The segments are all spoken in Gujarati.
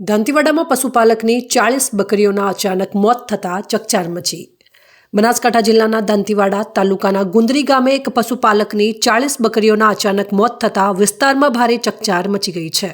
દાંતીવાડામાં પશુપાલકની ચાળીસ બકરીઓના અચાનક મોત થતાં ચકચાર મચી. બનાસકાંઠા જિલ્લાના દાંતીવાડા તાલુકાના ગુંદરી ગામે એક પશુપાલકની ચાળીસ બકરીઓના અચાનક મોત થતાં વિસ્તારમાં ભારે ચકચાર મચી ગઈ છે.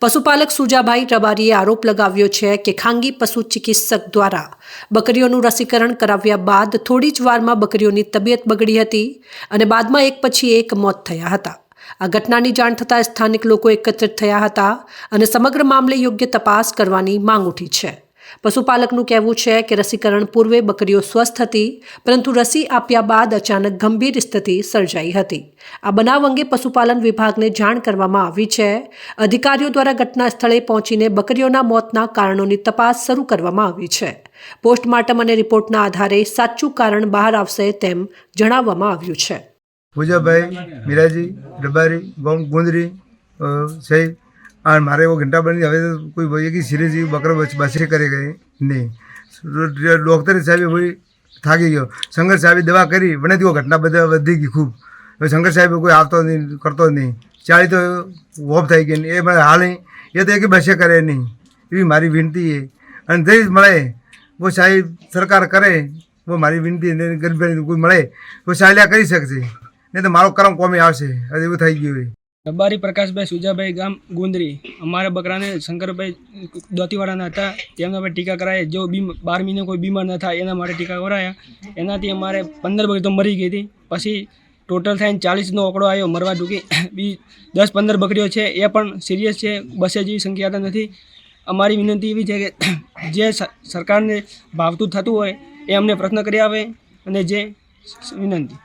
પશુપાલક સુજાભાઈ રબારીએ આરોપ લગાવ્યો છે કે ખાનગી પશુ ચિકિત્સક દ્વારા બકરીઓનું રસીકરણ કરાવ્યા બાદ થોડી જ વારમાં બકરીઓની તબિયત બગડી હતી અને બાદમાં એક પછી એક મોત થયા હતા. આ ઘટનાની જાણ થતાં સ્થાનિક લોકો એકત્રિત થયા હતા અને સમગ્ર મામલે યોગ્ય તપાસ કરવાની માંગ ઉઠી છે. પશુપાલકનું કહેવું છે કે રસીકરણ પૂર્વે બકરીઓ સ્વસ્થ હતી, પરંતુ રસી આપ્યા બાદ અચાનક ગંભીર સ્થિતિ સર્જાઈ હતી. આ બનાવ અંગે પશુપાલન વિભાગને જાણ કરવામાં આવી છે. અધિકારીઓ દ્વારા ઘટના સ્થળે પહોંચીને બકરીઓના મોતના કારણોની તપાસ શરૂ કરવામાં આવી છે. પોસ્ટમોર્ટમ અને રિપોર્ટના આધારે સાચું કારણ બહાર આવશે તેમ જણાવવામાં આવ્યું છે. પૂજાભાઈ, મીરાજી ડબારી ગુંદરી સહી. અને મારે એવો ઘંટા બની હવે કોઈ ભાઈ કે સિરીઝ બકરો બસે કરે ગઈ નહીં. ડૉક્ટર સાહેબ કોઈ થાકી ગયો. શંકર સાહેબે દવા કરી, મને તેઓ ઘટના બધા વધી ગઈ ખૂબ. હવે શંકર સાહેબ કોઈ આવતો નહીં, કરતો નહીં. ચાલી તો વોફ થઈ ગઈ એ મને હાલ. નહીં એ તો એક બસે કરે નહીં. એવી મારી વિનંતી એ અને થઈ મળે વો સાહેબ સરકાર કરે વો મારી વિનંતી ગરીબ કોઈ મળે તો સહાયલા કરી શકશે. નહીં તો મારો કરમ કોમે આવશે. હવે એવું થઈ ગયું રબારી પ્રકાશભાઈ સુજાભાઈ ગામ ગુંદરી. અમારા બકરાને શંકરભાઈ દોતીવાડાના હતા. તેમના પર ટીકા કરાય. જો બીમ બાર મહિને કોઈ બીમાર ન થાય, એના માટે ટીકા કરાયા. એનાથી અમારે પંદર બકરી તો મરી ગઈ હતી. પછી ટોટલ થઈને ચાલીસનો આંકડો આવ્યો મરવા ડૂકી બી દસ પંદર બકરીઓ છે, એ પણ સિરિયસ છે, બસે જેવી સંખ્યા નથી. અમારી વિનંતી એવી છે કે જે સરકારને ભાવતું થતું હોય, એ અમને પ્રશ્ન કરી આવે અને જે વિનંતી.